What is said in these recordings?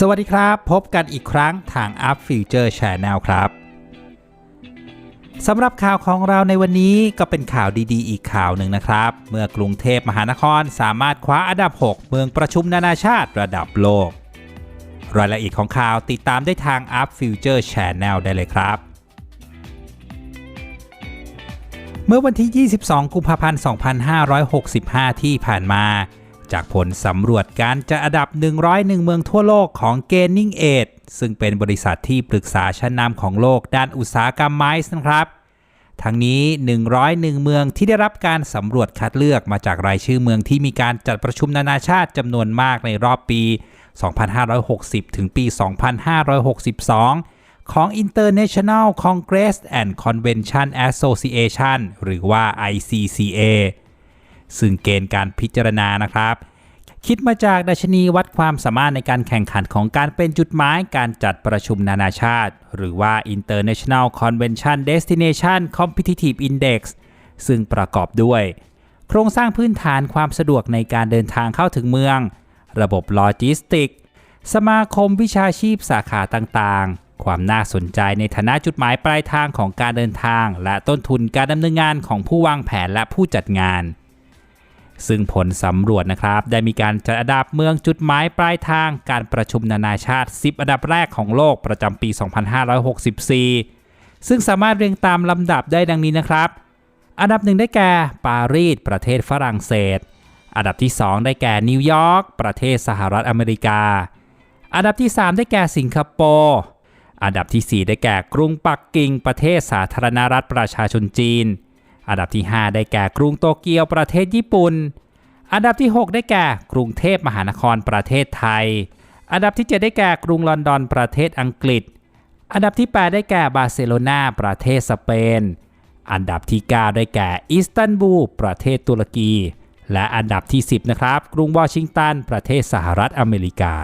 สวัสดีครับ พบกันอีกครั้งทาง Up Future Channel ครับสำหรับข่าวของเราในวันนี้ก็เป็นข่าวดีๆ อีกข่าวหนึ่งนะครับ เมื่อกรุงเทพมหานครสามารถคว้าอันดับ 6 เมืองประชุมนานาชาติระดับโลก รายละเอียดของข่าวติดตามได้ทาง Up Future Channel ได้เลยครับ เมื่อวันที่ 22 กุมภาพันธ์ 2565 ที่ผ่านมา จากผลสำรวจการจัดอันดับ 101 เมืองทั่วโลกของ Gaining Age ซึ่งเป็นบริษัทที่ปรึกษาชั้นนำของโลกด้านอุตสาหกรรมไม้นะครับ ทั้งนี้ 101 เมืองที่ได้รับการสำรวจคัดเลือกมาจากรายชื่อเมืองที่มีการจัดประชุมนานาชาติจำนวนมากในรอบปี 2560 ถึงปี 2562 ของ International Congress and Convention Association หรือว่า ICCA ซึ่งเกณฑ์การพิจารณานะครับ คิดมาจากดัชนีวัดความสามารถในการแข่งขันของการเป็นจุดหมายการจัดประชุมนานาชาติ หรือว่า International Convention Destination Competitive Index ซึ่งประกอบด้วย โครงสร้างพื้นฐานความสะดวกในการเดินทางเข้าถึงเมือง ระบบโลจิสติก สมาคมวิชาชีพสาขาต่างๆ ความน่าสนใจในฐานะจุดหมายปลายทางของการเดินทาง และต้นทุนการดำเนินงานของผู้วางแผนและผู้จัดงาน ซึ่งผลสำรวจนะครับ ได้มีการจัดอันดับเมืองจุดหมายปลายทางการประชุมนานาชาติ 10 อันดับแรกของโลกประจำปี 2564 ซึ่งสามารถเรียงตามลำดับได้ดังนี้นะครับ อันดับหนึ่งได้แก่ปารีสประเทศฝรั่งเศส อันดับที่ 2 ได้แก่นิวยอร์กประเทศสหรัฐอเมริกา อันดับที่ 3 ได้แก่สิงคโปร์อันดับที่ 4 ได้แก่กรุงปักกิ่งประเทศสาธารณรัฐประชาชนจีน อันดับที่ 5 ได้แก่กรุงโตเกียวประเทศญี่ปุ่น อันดับที่ 6 ได้แก่กรุงเทพมหานครประเทศไทย อันดับที่ 7 ได้แก่กรุงลอนดอนประเทศอังกฤษ อันดับที่ 8 ได้แก่บาร์เซโลนาประเทศสเปน อันดับที่ 9 ได้แก่อิสตันบูลประเทศตุรกี และอันดับที่ 10 นะครับ กรุงวอชิงตัน ประเทศสหรัฐอเมริกา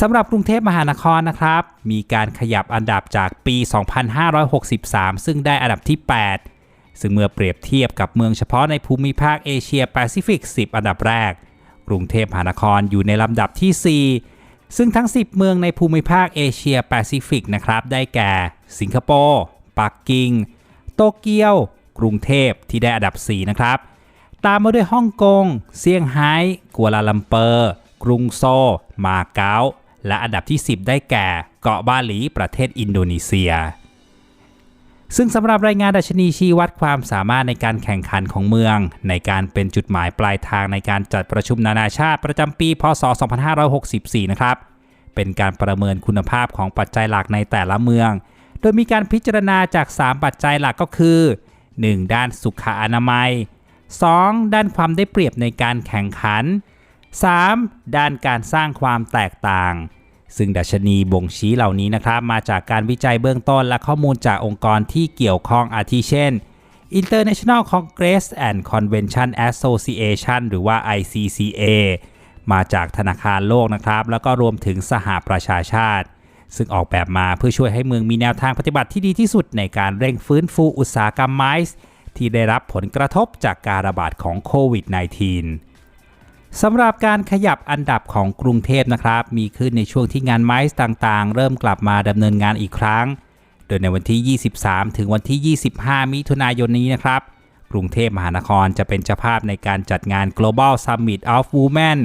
สำหรับกรุงเทพมหานครนะครับ มีการขยับอันดับจากปี 2563 ซึ่งได้อันดับที่ 8 ซึ่งเมื่อเปรียบเทียบกับเมืองเฉพาะในภูมิภาคเอเชียแปซิฟิก 10 อันดับแรก กรุงเทพมหานครอยู่ในลำดับที่ 4 ซึ่งทั้ง 10 เมืองในภูมิภาคเอเชียแปซิฟิกนะครับได้แก่ สิงคโปร์ปักกิ่ง โตเกียว กรุงเทพที่ได้อันดับ 4 นะครับ ตามมาด้วยฮ่องกงเซี่ยงไฮ้กัวลาลัมเปอร์ กรุงโซ มาเก๊าและอันดับที่ 10 ได้แก่ เกาะบาหลีประเทศอินโดนีเซีย ซึ่งสำหรับรายงานดัชนีชี้วัดความสามารถในการแข่งขันของเมือง ในการเป็นจุดหมายปลายทางในการจัดประชุมนานาชาติประจำปี พศ 2564 นะครับ เป็นการประเมินคุณภาพของปัจจัยหลักในแต่ละเมือง โดยมีการพิจารณาจาก 3 ปัจจัยหลักก็คือ 1. ด้านสุขอนามัย 2. ด้านความได้เปรียบในการแข่งขัน 3. ด้านการสร้างความแตกต่าง ซึ่งดัชนีบ่งชี้เหล่านี้นะครับมาจากการวิจัยเบื้องต้นและข้อมูลจากองค์กรที่เกี่ยวข้องอาทิเช่น International Congress and Convention Association หรือว่า ICCA มาจากธนาคารโลกนะครับ แล้วก็รวมถึงสหประชาชาติ ซึ่งออกแบบมาเพื่อช่วยให้เมืองมีแนวทางปฏิบัติที่ดีที่สุดในการเร่งฟื้นฟูอุตสาหกรรมไม้ที่ได้รับผลกระทบจากการระบาดของโควิด -19 สำหรับการขยับอันดับของกรุงเทพนะครับ มีขึ้นในช่วงที่งานไม้ต่างๆ เริ่มกลับมาดำเนินงานอีกครั้ง โดยในวันที่ 23 ถึงวันที่ 25 มิถุนายนนี้นะครับ กรุงเทพมหานครจะเป็นเจ้าภาพในการจัดงาน Global Summit of Women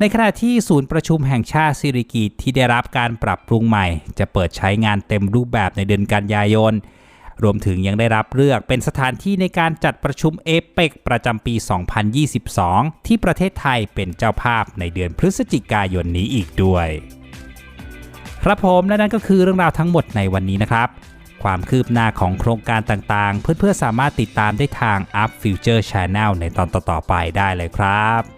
ในขณะที่ศูนย์ประชุมแห่งชาติสิริกิติ์ที่ได้รับการปรับปรุงใหม่ จะเปิดใช้งานเต็มรูปแบบในเดือนกันยายน รวมถึงยังได้รับเลือกเป็นสถานที่ในการจัดประชุมเอเปกประจำปี 2022 ที่ประเทศไทยเป็นเจ้าภาพในเดือนพฤศจิกายนนี้อีกด้วย ครับผมและนั่นก็คือเรื่องราวทั้งหมดในวันนี้นะครับ ความคืบหน้าของโครงการต่างๆ เพื่อนๆสามารถติดตามได้ทาง Up Future Channel ในตอนต่อๆไปได้เลยครับ